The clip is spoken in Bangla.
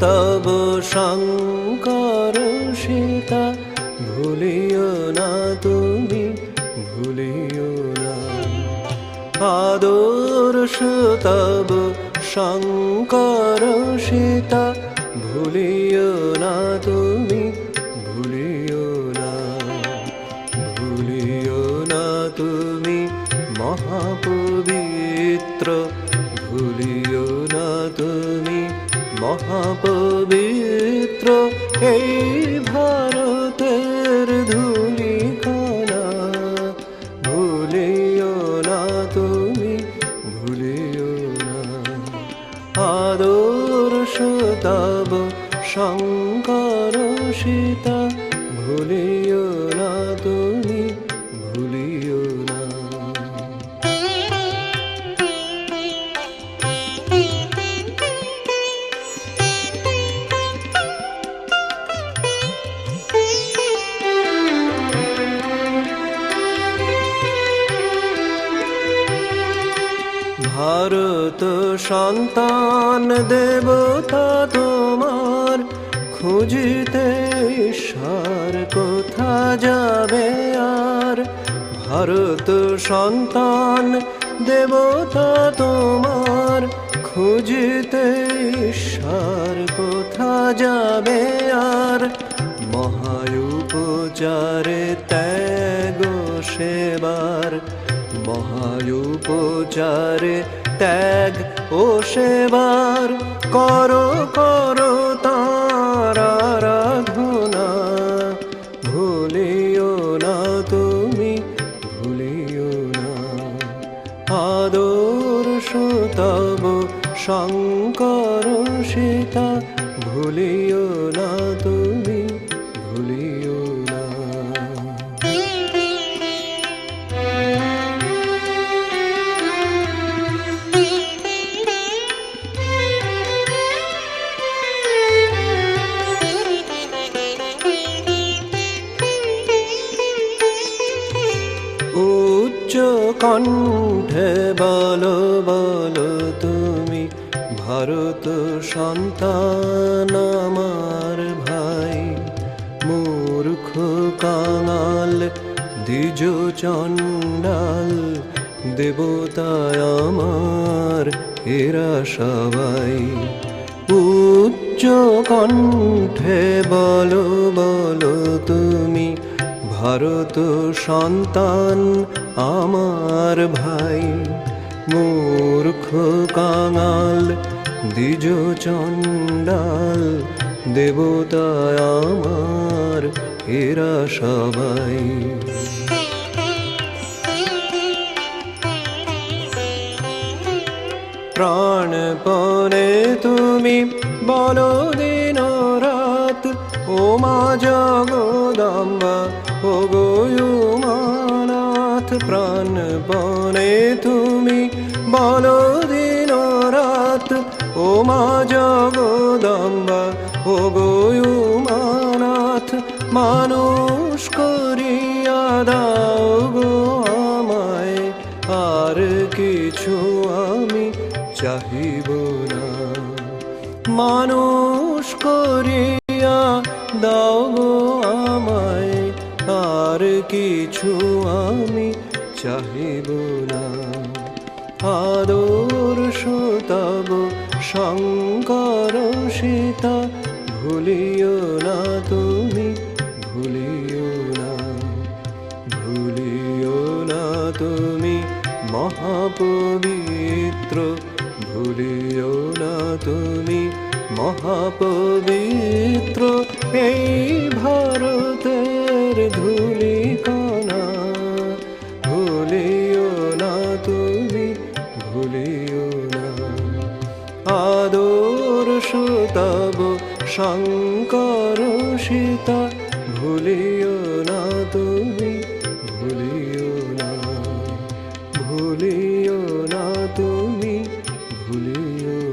তব শঙ্কর সীতা, ভুলিও না তুমি, ভুলিও না। আদর্শ তব শঙ্কর সীতা, ভুলিও না তুমি, ভুলিও না। ভুলিও না তুমি, মহাপবিত্র ভুলিও না তুমি মহাপবিত্র এই ভারতের ধুলিখানা ভুলিও না তুমি, ভুলিও না। আদর্শ তব শঙ্কর সীতা, ভুলিও না তুমি ভারত সন্তান দেবতা তোমার, খুঁজিতে ঈশ্বর কোথা যাবে আর? ভারত সন্তান দেবতা তোমার, খুঁজিতে ঈশ্বর কোথা যাবে আর? মহায়ুপচারে ত্যাগ সেবার মহায়ুপচারে ত্যাগ ও সেবার করো করো না তুমি না। শঙ্কর সীতা ভুলিও না তুমি উচ্চ কণ্ঠে বলো বলো তুমি, ভারত সন্তান আমার ভাই। মূর্খ কাঙাল, দ্বিজ চণ্ডাল, দেবতায় আমার, এরা সবাই। উচ্চ কণ্ঠে বলো বলো তুমি ভারত সন্তান আমার ভাই, মূর্খ কাঙাল দ্বিজ চণ্ডাল দেবতায় আমার, এরা সবাই। প্রাণপণে তুমি বলো দিন রাত ও মা জগদম্বা ও গোয়ুমানাথ প্রাণপণে তুমি বলো দিন রাত ও মা জগদম্বা ও গোয়ুমানাথ মানুষ করিয়া দাও গো আমায়, আর কিছু আমি চাহিব না। মানুষ করিয়া দাও আর কিছু আমি চাহিব না। আদর্শ তব শঙ্কর সীতা, ভুলিও না তুমি, ভুলিও না। ভুলিও না তুমি মহাপবিত্র, ভুলিও না তুমি মহাপবিত্র। এই ভারতের ধুলিকণা ভুলিও না তুমি ভুলিও না। আদর্শ তব শঙ্কর সীতা ভুলিও না তুমি ভুলিও না। ভুলিও না তুমি ভুলিও